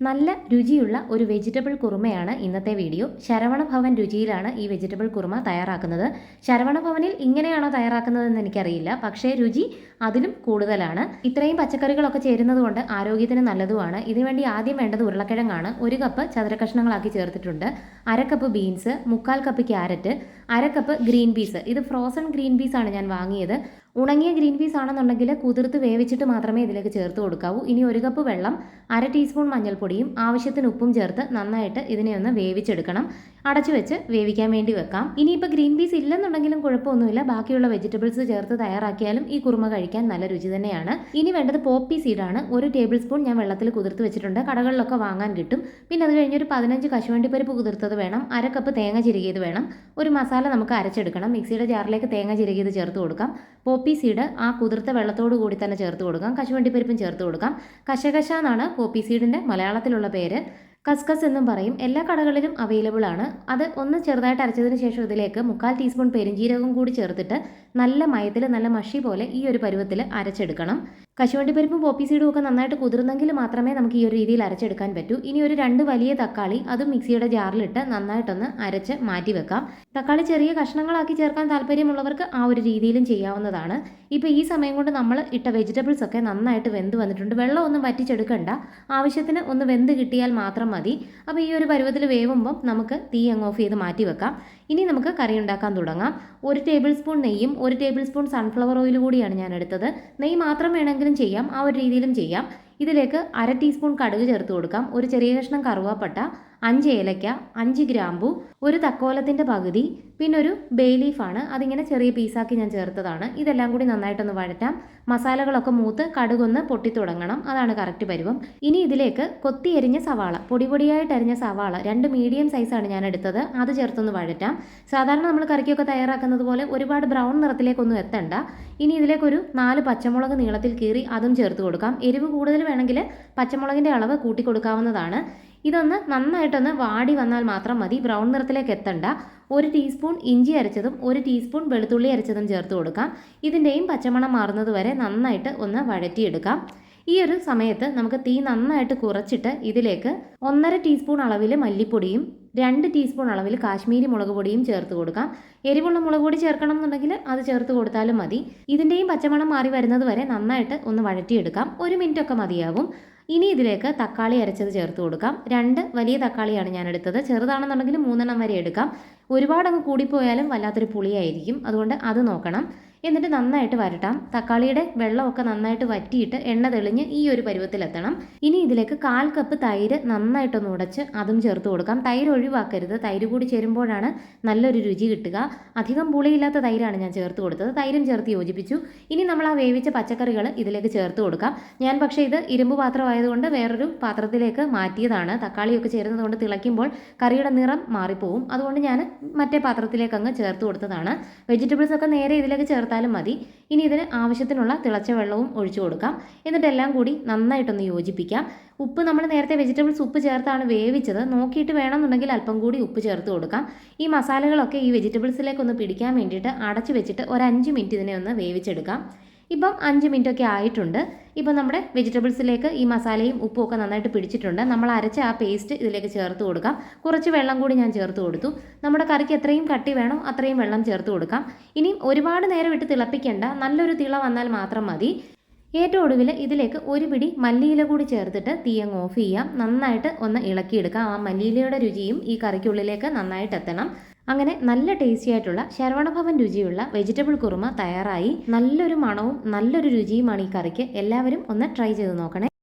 നല്ല രുചിയുള്ള ഒരു വെജിറ്റബിൾ കുറുമയാണ് ഇന്നത്തെ വീഡിയോ. ശരവണ ഭവൻ രുചിയിലാണ് ഈ വെജിറ്റബിൾ കുറുമ തയ്യാറാക്കുന്നത്. ശരവണ ഭവനിൽ ഇങ്ങനെയാണോ തയ്യാറാക്കുന്നതെന്ന് എനിക്കറിയില്ല. പക്ഷേ രുചി അതിലും കൂടുതലാണ്. ഇത്രയും പച്ചക്കറികളൊക്കെ ചേരുന്നതുകൊണ്ട് ആരോഗ്യത്തിന് നല്ലതുമാണ്. ഇതിനുവേണ്ടി ആദ്യം വേണ്ടത് ഉരുളക്കിഴങ്ങാണ്. ഒരു കപ്പ് ചതുരക്കഷ്ണങ്ങളാക്കി ചേർത്തിട്ടുണ്ട്. അര കപ്പ് ബീൻസ് മുക്കാൽ കപ്പ് ക്യാരറ്റ് അര കപ്പ് ഗ്രീൻ പീസ് ഇത് ഫ്രോസൺ ഗ്രീൻ പീസ് ആണ് ഞാൻ വാങ്ങിയത്. ഉണങ്ങിയ ഗ്രീൻ പീസ് ആണെന്നുണ്ടെങ്കിൽ കുതിർത്ത് വേവിച്ചിട്ട് മാത്രമേ ഇതിലേക്ക് ചേർത്ത് കൊടുക്കാവൂ. ഇനി ഒരു കപ്പ് വെള്ളം അര ടീസ്പൂൺ മഞ്ഞൾപ്പൊടിയും ആവശ്യത്തിന് ഉപ്പും ചേർത്ത് നന്നായിട്ട് ഇതിനെ ഒന്ന് വേവിച്ചെടുക്കണം. അടച്ചു വെച്ച് വേവിക്കാൻ വേണ്ടി വെക്കാം. ഇനിയിപ്പോൾ ഗ്രീൻ പീസ് ഇല്ലെന്നുണ്ടെങ്കിലും കുഴപ്പമൊന്നുമില്ല. ബാക്കിയുള്ള വെജിറ്റബിൾസ് ചേർത്ത് തയ്യാറാക്കിയാലും ഈ കുറുമ കഴിക്കാൻ നല്ല രുചി തന്നെയാണ്. ഇനി വേണ്ടത് പോപ്പി സീഡാണ്. ഒരു ടേബിൾ സ്പൂൺ ഞാൻ വെള്ളത്തിൽ കുതിർത്ത് വെച്ചിട്ടുണ്ട്. കടകളിലൊക്കെ വാങ്ങാൻ കിട്ടും. പിന്നെ അത് കഴിഞ്ഞ് ഒരു പതിനഞ്ച് കശുവണ്ടി പരിപ്പ് കുതിർത്തത് വേണം. അര കപ്പ് തേങ്ങ ചിരുകിയത് വേണം. ഒരു മസാല നമുക്ക് അരച്ചെടുക്കണം. മിക്സിയുടെ ജാറിലേക്ക് തേങ്ങ ചിരുകിയത് ചേർത്ത് കൊടുക്കാം. പോപ്പി സീഡ് ആ കുതിർത്ത വെള്ളത്തോട് കൂടി തന്നെ ചേർത്ത് കൊടുക്കാം. കശുവണ്ടി പരിപ്പും ചേർത്ത് കൊടുക്കാം. കശകശ എന്നാണ് പോപ്പി സീഡിന്റെ മലയാളത്തിലുള്ള പേര്. കസ്കസ് എന്നും പറയും. എല്ലാ കടകളിലും അവൈലബിൾ ആണ്. അത് ഒന്ന് ചെറുതായിട്ട് അരച്ചതിന് ശേഷം ഇതിലേക്ക് മുക്കാൽ ടീസ്പൂൺ പെരിഞ്ജീരകം കൂടി ചേർത്തിട്ട് നല്ല മയത്തിൽ നല്ല മഷി പോലെ ഈ ഒരു പരുവത്തിൽ അരച്ചെടുക്കണം. കശുവണ്ടി പരിപ്പും പോപ്പി സീഡും ഒക്കെ നന്നായിട്ട് കുതിർന്നെങ്കിൽ മാത്രമേ നമുക്ക് ഈ ഒരു രീതിയിൽ അരച്ചെടുക്കാൻ പറ്റൂ. ഇനി ഒരു രണ്ട് വലിയ തക്കാളി അതും മിക്സിയുടെ ജാറിലിട്ട് നന്നായിട്ടൊന്ന് അരച്ച് മാറ്റി വെക്കാം. തക്കാളി ചെറിയ കഷ്ണങ്ങളാക്കി ചേർക്കാൻ താല്പര്യമുള്ളവർക്ക് ആ ഒരു രീതിയിലും ചെയ്യാവുന്നതാണ്. ഇപ്പോൾ ഈ സമയം കൊണ്ട് നമ്മൾ ഇട്ട വെജിറ്റബിൾസ് ഒക്കെ നന്നായിട്ട് വെന്ത് വന്നിട്ടുണ്ട്. വെള്ളം ഒന്നും വറ്റിച്ചെടുക്കണ്ട. ആവശ്യത്തിന് ഒന്ന് വെന്ത് കിട്ടിയാൽ മാത്രം മതി. അപ്പോൾ ഈ ഒരു പരുവത്തിൽ വേവുമ്പം നമുക്ക് തീ അങ്ങ് ഓഫ് ചെയ്ത് മാറ്റി വെക്കാം. ഇനി നമുക്ക് കറി ഉണ്ടാക്കാൻ തുടങ്ങാം. ഒരു ടേബിൾ സ്പൂൺ നെയ്യും ഒരു ടേബിൾ സ്പൂൺ സൺഫ്ലവർ ഓയിൽ കൂടിയാണ് ഞാൻ എടുത്തത്. നെയ്യ് മാത്രം വേണമെങ്കിലും ചെയ്യാം ആ ഒരു രീതിയിലും ചെയ്യാം. ഇതിലേക്ക് അര ടീസ്പൂൺ കടുക് ചേർത്ത് കൊടുക്കാം. ഒരു ചെറിയ കഷ്ണം കറുവാപ്പട്ട അഞ്ച് ഏലക്ക അഞ്ച് ഗ്രാമ്പു ഒരു തക്കോലത്തിന്റെ പകുതി പിന്നെ ഒരു ബേ ലീഫാണ് അതിങ്ങനെ ചെറിയ പീസാക്കി ഞാൻ ചേർത്തതാണ്. ഇതെല്ലാം കൂടി നന്നായിട്ടൊന്ന് വഴറ്റാം. മസാലകളൊക്കെ മൂത്ത് കടുകൊന്ന് പൊട്ടി തുടങ്ങണം. അതാണ് കറക്റ്റ് പരുവം. ഇനി ഇതിലേക്ക് കൊത്തി എരിഞ്ഞ സവാള പൊടി പൊടിയായിട്ട് അരിഞ്ഞ സവാള രണ്ട് മീഡിയം സൈസാണ് ഞാൻ എടുത്തത്. അത് ചേർത്തൊന്ന് വഴറ്റാം. സാധാരണ നമ്മൾ കറിക്കൊക്കെ തയ്യാറാക്കുന്നത് പോലെ ഒരുപാട് ബ്രൗൺ നിറത്തിലേക്കൊന്നും എത്തണ്ട. ഇനി ഇതിലേക്കൊരു നാല് പച്ചമുളക് നീളത്തിൽ കീറി അതും ചേർത്ത് കൊടുക്കാം. എരിവ് കൂടുതൽ വേണമെങ്കിൽ പച്ചമുളകിന്റെ അളവ് കൂട്ടി കൊടുക്കാവുന്നതാണ്. ഇതൊന്ന് നന്നായിട്ടൊന്ന് വാടി വന്നാൽ മാത്രം മതി. ബ്രൗൺ നിറത്തിലേക്ക് എത്തണ്ട. ഒരു ടീസ്പൂൺ ഇഞ്ചി അരച്ചതും ഒരു ടീസ്പൂൺ വെളുത്തുള്ളി അരച്ചതും ചേർത്ത് കൊടുക്കാം. ഇതിന്റെയും പച്ചമണം മാറുന്നത് വരെ നന്നായിട്ട് ഒന്ന് വഴറ്റിയെടുക്കാം. ഈ ഒരു സമയത്ത് നമുക്ക് തീ നന്നായിട്ട് കുറച്ചിട്ട് ഇതിലേക്ക് ഒന്നര ടീസ്പൂൺ അളവിൽ മല്ലിപ്പൊടിയും രണ്ട് ടീസ്പൂൺ അളവിൽ കാശ്മീരി മുളക് പൊടിയും ചേർത്ത് കൊടുക്കാം. എരിവുള്ള മുളക് പൊടി ചേർക്കണം എന്നുണ്ടെങ്കിൽ അത് ചേർത്ത് കൊടുത്താലും മതി. ഇതിന്റെയും പച്ചമണം മാറി വരുന്നത് വരെ നന്നായിട്ട് ഒന്ന് വഴറ്റിയെടുക്കാം. ഒരു മിനിറ്റ് ഒക്കെ മതിയാവും. ഇനി ഇതിലേക്ക് തക്കാളി അരച്ചത് ചേർത്ത് കൊടുക്കാം. രണ്ട് വലിയ തക്കാളിയാണ് ഞാൻ എടുത്തത് ചെറുതാണെന്നുണ്ടെങ്കിൽ മൂന്നെണ്ണം വരെ എടുക്കാം. ഒരുപാട് അങ്ങ് കൂടിപ്പോയാലും വല്ലാത്തൊരു പുളിയായിരിക്കും. അതുകൊണ്ട് അത് നോക്കണം. എന്നിട്ട് നന്നായിട്ട് വരട്ടാം. തക്കാളിയുടെ വെള്ളമൊക്കെ നന്നായിട്ട് വറ്റിയിട്ട് എണ്ണ തെളിഞ്ഞ് ഈ ഒരു പരുവത്തിലെത്തണം. ഇനി ഇതിലേക്ക് കാൽ കപ്പ് തൈര് നന്നായിട്ടൊന്ന് ഉടച്ച് അതും ചേർത്ത് കൊടുക്കാം. തൈര് ഒഴിവാക്കരുത്. തൈര് കൂടി ചേരുമ്പോഴാണ് നല്ലൊരു രുചി കിട്ടുക. അധികം പുളിയില്ലാത്ത തൈരാണ് ഞാൻ ചേർത്ത് കൊടുത്തത്. തൈരും ചേർത്ത് യോജിപ്പിച്ചു. ഇനി നമ്മൾ ആ വേവിച്ച പച്ചക്കറികൾ ഇതിലേക്ക് ചേർത്ത് കൊടുക്കാം. ഞാൻ പക്ഷേ ഇത് ഇരുമ്പ് പാത്രമായതുകൊണ്ട് വേറൊരു പാത്രത്തിലേക്ക് മാറ്റിയതാണ്. തക്കാളിയൊക്കെ ചേരുന്നത് കൊണ്ട് തിളയ്ക്കുമ്പോൾ കറിയുടെ നിറം മാറിപ്പോവും. അതുകൊണ്ട് ഞാൻ മറ്റേ പാത്രത്തിലേക്ക് അങ്ങ് ചേർത്ത് കൊടുത്തതാണ്. വെജിറ്റബിൾസ് ഒക്കെ നേരെ ഇതിലേക്ക് ചേർത്താലും മതി. ഇനി ഇതിന് ആവശ്യത്തിനുള്ള തിളച്ച വെള്ളവും ഒഴിച്ചു കൊടുക്കാം. എന്നിട്ട് എല്ലാം കൂടി നന്നായിട്ടൊന്ന് യോജിപ്പിക്കാം. ഉപ്പ് നമ്മൾ നേരത്തെ വെജിറ്റബിൾസ് ഉപ്പ് ചേർത്താണ് വേവിച്ചത്. നോക്കിയിട്ട് വേണമെന്നുണ്ടെങ്കിൽ അല്പം കൂടി ഉപ്പ് ചേർത്ത് കൊടുക്കാം. ഈ മസാലകളൊക്കെ ഈ വെജിറ്റബിൾസിലേക്കൊന്ന് പിടിക്കാൻ വേണ്ടിയിട്ട് അടച്ചു വെച്ചിട്ട് ഒരു അഞ്ച് മിനിറ്റ് ഇതിനെ ഒന്ന് വേവിച്ചെടുക്കാം. ഇപ്പം അഞ്ച് മിനിറ്റ് ഒക്കെ ആയിട്ടുണ്ട്. ഇപ്പം നമ്മുടെ വെജിറ്റബിൾസിലേക്ക് ഈ മസാലയും ഉപ്പും ഒക്കെ നന്നായിട്ട് പിടിച്ചിട്ടുണ്ട്. നമ്മൾ അരച്ച ആ പേസ്റ്റ് ഇതിലേക്ക് ചേർത്ത് കൊടുക്കാം. കുറച്ച് വെള്ളം കൂടി ഞാൻ ചേർത്ത് കൊടുത്തു. നമ്മുടെ കറിക്ക് എത്രയും കട്ടി വേണോ അത്രയും വെള്ളം ചേർത്ത് കൊടുക്കാം. ഇനിയും ഒരുപാട് നേരം ഇട്ട് തിളപ്പിക്കേണ്ട നല്ലൊരു തിള വന്നാൽ മാത്രം മതി. ഏറ്റവും ഒടുവിൽ ഇതിലേക്ക് ഒരു പിടി മല്ലിയില കൂടി ചേർത്തിട്ട് തീയങ്ങ് ഓഫ് ചെയ്യാം. നന്നായിട്ട് ഒന്ന് ഇളക്കിയെടുക്കാം. ആ മല്ലിയിലയുടെ രുചിയും ഈ കറിക്കുള്ളിലേക്ക് നന്നായിട്ട് എത്തണം. അങ്ങനെ നല്ല ടേസ്റ്റി ആയിട്ടുള്ള ശരവണഭവൻ രുചിയുള്ള വെജിറ്റബിൾ കുറുമ തയ്യാറായി. നല്ലൊരു മണവും നല്ലൊരു രുചിയുമാണ് ഈ കറിക്ക്. എല്ലാവരും ഒന്ന് ട്രൈ ചെയ്ത് നോക്കണേ.